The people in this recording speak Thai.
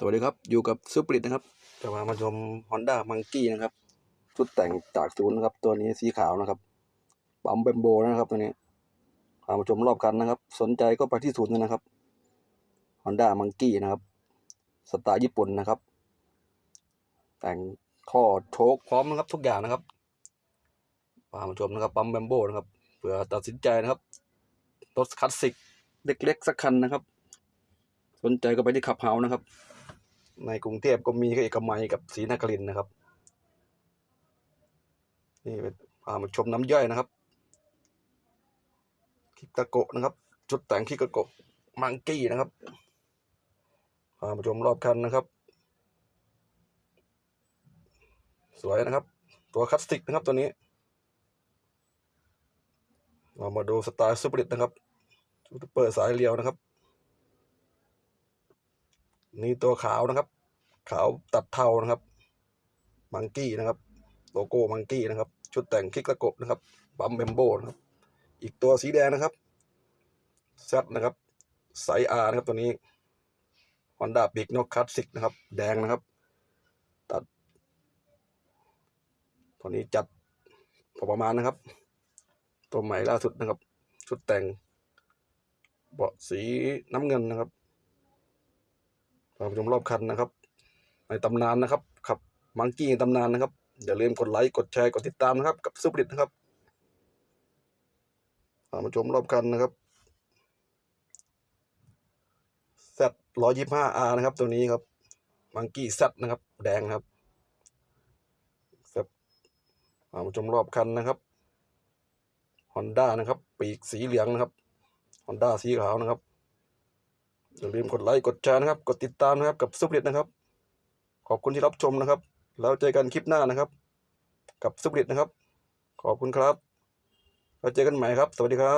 สวัสดีครับ อยู่กับซูปริตนะครับจะมามาชม Honda Monkey นะครับ ชุดแต่งจากศูนย์นะครับ ตัวนี้สีขาวนะครับปั๊มเบมโบนะครับตัวนี้พามาชมรอบคันนะครับ สนใจก็ไปที่ศูนย์เลยนะครับ Honda Monkey นะครับ สไตล์ญี่ปุ่นนะครับ แต่งท่อโชคพร้อมนะครับ ทุกอย่างนะครับพามาชมนะครับปั๊มเบมโบนะครับเผื่อตัดสินใจนะครับรถคลาสสิกเล็กๆสักคันนะครับ สนใจก็ไปที่ขับเฮานะครับ ในกรุงเทพก็มีก็เอกมัยกับศรีนครินนะครับ นี่เป็นพามาชมน้ำย่อยนะครับคิกาโกะนะครับ ชุดแต่งคิกาโกะมังกี้นะครับพามาชมรอบคันนะครับ สวยนะครับ ตัวคลาสสิกนะครับตัวนี้เรามาดูสไตล์ซูเปอร์ลิตนะครับซูเปอร์สายเรียวนะครับ นี่ตัวขาวนะครับ ขาวตัดเทานะครับ มังกี้นะครับ โลโก้มังกี้นะครับ ชุดแต่งคิกกระกบนะครับ บัมเบมโบนะครับ อีกตัวสีแดงนะครับแซดนะครับไซอาร์นะครับตัวนี้ Honda b i g n o c Classic นะครับ แดงนะครับ ตัด ตัวนี้จัดพอประมาณนะครับ ตัวใหม่ล่าสุดนะครับ ชุดแต่งเบาะสีน้ำเงินนะครับ เราชมรอบคันนะครับ ในตำนานนะครับขับมังกี้ในตำนานนะครับ อย่าลืมกดไลค์กดแชร์กดติดตามนะครับ กับซูปริตนะครับเรามาชมรอบคันนะครับแซดร้อยยี่ห้าอาร์นะครับ ตัวนี้ครับมังกี้แซดนะครับ แดงครับแซดเรามาชมรอบคันนะครับฮอนด้านะครับ ปีกสีเหลืองนะครับฮอนด้าสีขาวนะครับ อย่าลืมกดไลค์กดแชร์นะครับ กดติดตามนะครับกับซุปเปอร์นะครับ ขอบคุณที่รับชมนะครับ แล้วเจอกันคลิปหน้านะครับ กับซุปเปอร์นะครับ ขอบคุณครับแล้วเจอกันใหม่ครับ สวัสดีครับ